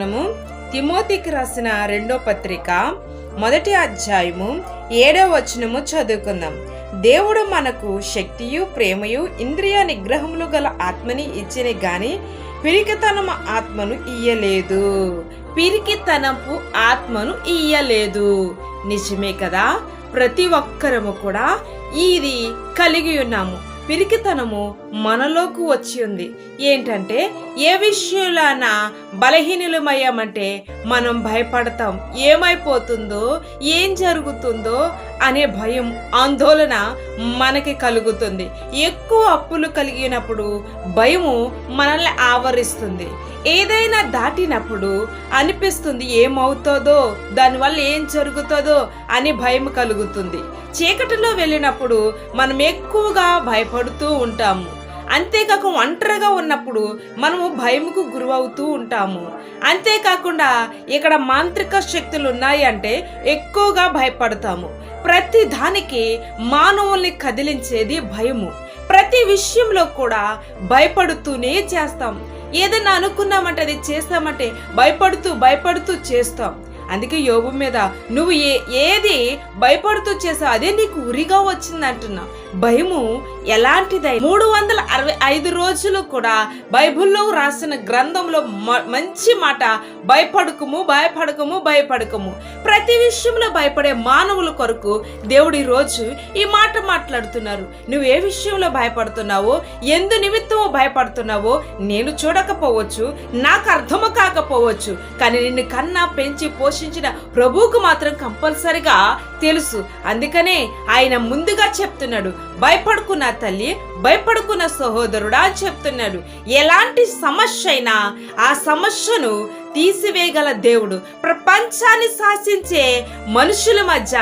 మనము తిమోతికి రాసిన రెండో పత్రిక మొదటి అధ్యాయము ఏడో వచనము చదువుకుందాం. దేవుడు మనకు శక్తియు ప్రేమయు ఇంద్రియ నిగ్రహములు గల ఆత్మని ఇచ్చిన గాని పిరికితనము ఆత్మను ఇయ్యలేదు. పిరికితనపు ఆత్మను ఇయ్యలేదు. నిజమే కదా? ప్రతి ఒక్కరము కూడా ఇది కలిగి ఉన్నాము. పిరికితనము మనలోకి వచ్చి ఉంది. ఏంటంటే ఏ విషయంలోనా బలహీనులమయ్యామంటే మనం భయపడతాం. ఏమైపోతుందో ఏం జరుగుతుందో అనే భయం ఆందోళన మనకి కలుగుతుంది. ఎక్కువ అప్పులు కలిగినప్పుడు భయము మనల్ని ఆవరిస్తుంది. ఏదైనా దాటినప్పుడు అనిపిస్తుంది ఏమవుతుందో దానివల్ల ఏం జరుగుతుందో అని భయం కలుగుతుంది. చీకటిలో వెళ్ళినప్పుడు మనం ఎక్కువగా భయపడుతూ ఉంటాము. అంతేకాక ఒంటరిగా ఉన్నప్పుడు మనము భయముకు గురవుతూ ఉంటాము. అంతేకాకుండా ఇక్కడ మాంత్రిక శక్తులు ఉన్నాయి అంటే ఎక్కువగా భయపడతాము. ప్రతి దానికి మానవుల్ని కదిలించేది భయము. ప్రతి విషయంలో కూడా భయపడుతూనే చేస్తాం. ఏదైనా అనుకున్నామంటే అది చేస్తామంటే భయపడుతూ భయపడుతూ చేస్తాం. అందుకే యోగు మీద నువ్వు ఏ ఏది భయపడుతూ చేసావు అదే నీకు ఉరిగా వచ్చింది అంటున్నా. భయము ఎలాంటిదై మూడు వందల అరవై ఐదు రోజులు కూడా బైబిల్లో రాసిన గ్రంథంలో మ- మంచి మాట భయపడకము భయపడకము భయపడకము. ప్రతి విషయంలో భయపడే మానవుల కొరకు దేవుడు ఈరోజు రోజు ఈ మాట మాట్లాడుతున్నారు. నువ్వు ఏ విషయంలో భయపడుతున్నావో ఎందు నిమిత్తము భయపడుతున్నావో నేను చూడకపోవచ్చు నాకు అర్థము కాకపోవచ్చు కానీ నిన్ను కన్నా పెంచి పోషించిన ప్రభువుకు మాత్రం కంపల్సరిగా తెలుసు. అందుకనే ఆయన ముందుగా చెప్తున్నాడు భయపడుకున్న తల్లి భయపడుకున్న సహోదరుడా అని చెప్తున్నాడు. ఎలాంటి సమస్య అయినా ఆ సమస్యను తీసివేయగల దేవుడు. ప్రపంచాన్ని శాసించే మనుషుల మధ్య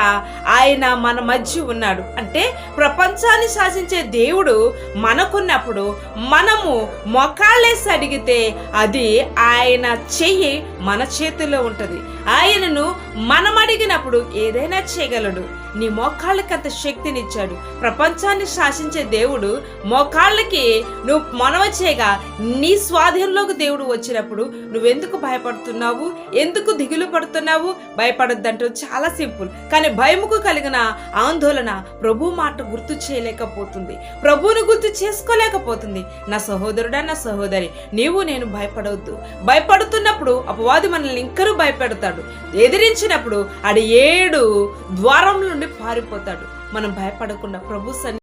ఆయన మన మధ్య ఉన్నాడు. అంటే ప్రపంచాన్ని శాసించే దేవుడు మనకున్నప్పుడు మనము మొకాళ్ళేసి అడిగితే అది ఆయన చెయ్యి మన చేతిలో ఉంటుంది. ఆయనను మనం అడిగినప్పుడు ఏదైనా చేయగలడు. నీ మోకాళ్ళకి అంత శక్తినిచ్చాడు. ప్రపంచాన్ని శాసించే దేవుడు మోకాళ్ళకి నువ్వు మనవ చేయగా నీ స్వాధీనంలోకి దేవుడు వచ్చినప్పుడు నువ్వెందుకు భయపడుతున్నావు? ఎందుకు దిగులు పడుతున్నావు? భయపడొద్దంటూ చాలా సింపుల్. కానీ భయముకు కలిగిన ఆందోళన ప్రభు మాట గుర్తు చేయలేకపోతుంది. ప్రభువును గుర్తు చేసుకోలేకపోతుంది. నా సహోదరుడా నా సహోదరి నీవు నేను భయపడవద్దు భయపడుతున్నప్పుడు అపవాది మనల్ని ఇంకనూ భయపెడతాడు. ఎదిరించినప్పుడు ఆడు ఏడు ద్వారం నుండి పారిపోతాడు. మనం భయపడకుండా ప్రభు సన్ని